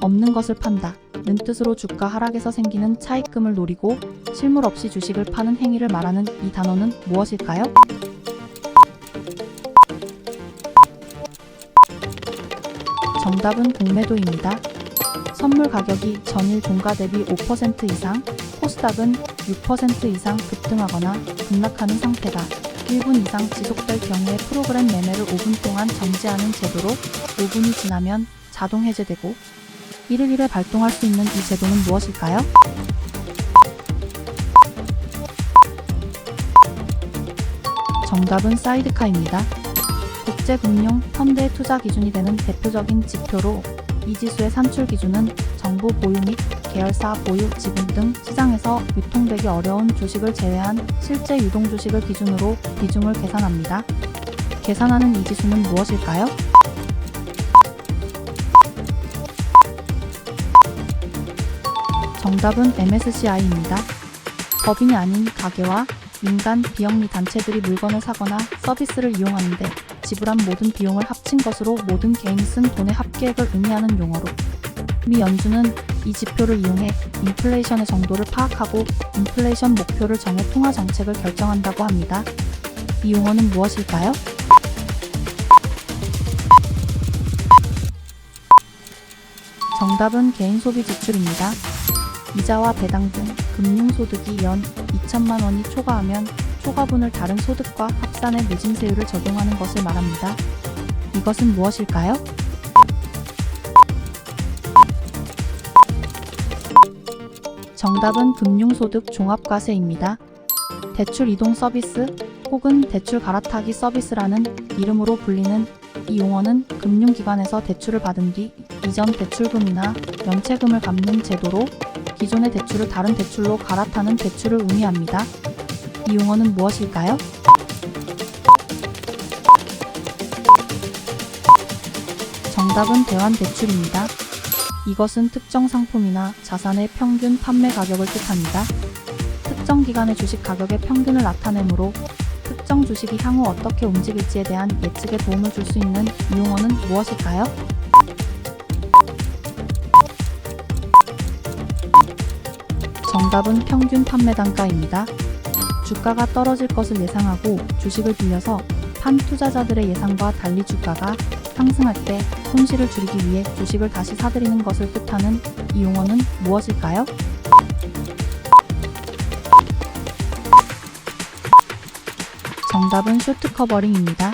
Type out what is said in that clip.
없는 것을 판다. 는 뜻으로 주가 하락에서 생기는 차익금을 노리고 실물 없이 주식을 파는 행위를 말하는 이 단어는 무엇일까요? 정답은 공매도입니다. 선물 가격이 전일 종가 대비 5% 이상, 코스닥은 6% 이상 급등하거나 급락하는 상태다. 1분 이상 지속될 경우에 프로그램 매매를 5분 동안 정지하는 제도로 5분이 지나면 자동 해제되고 1일 1회 발동할 수 있는 이 제도는 무엇일까요? 정답은 사이드카입니다. 국제금융 펀드의 투자 기준이 되는 대표적인 지표로 이 지수의 산출 기준은 정부 보유 및 계열사 보유 지분 등 시장에서 유통되기 어려운 주식을 제외한 실제 유동 주식을 기준으로 비중을 계산합니다. 계산하는 이 지수는 무엇일까요? 정답은 MSCI입니다. 법인이 아닌 가게와 민간 비영리 단체들이 물건을 사거나 서비스를 이용하는데 지불한 모든 비용을 합친 것으로 모든 개인이 쓴 돈의 합계액을 의미하는 용어로 미 연준은 이 지표를 이용해 인플레이션의 정도를 파악하고 인플레이션 목표를 정해 통화 정책을 결정한다고 합니다. 이 용어는 무엇일까요? 정답은 개인 소비 지출입니다. 이자와 배당 등 금융소득이 연 2천만 원이 초과하면 초과분을 다른 소득과 합산해 누진세율을 적용하는 것을 말합니다. 이것은 무엇일까요? 정답은 금융소득 종합과세입니다. 대출 이동 서비스 혹은 대출 갈아타기 서비스라는 이름으로 불리는 이 용어는 금융기관에서 대출을 받은 뒤 이전 대출금이나 연체금을 갚는 제도로 기존의 대출을 다른 대출로 갈아타는 대출을 의미합니다. 이 용어는 무엇일까요? 정답은 대환대출입니다. 이것은 특정 상품이나 자산의 평균 판매 가격을 뜻합니다. 특정 기간의 주식 가격의 평균을 나타내므로 특정 주식이 향후 어떻게 움직일지에 대한 예측에 도움을 줄 수 있는 이 용어는 무엇일까요? 정답은 평균 판매 단가입니다. 주가가 떨어질 것을 예상하고 주식을 빌려서 판 투자자들의 예상과 달리 주가가 상승할 때 손실을 줄이기 위해 주식을 다시 사들이는 것을 뜻하는 이 용어는 무엇일까요? 정답은 쇼트 커버링입니다.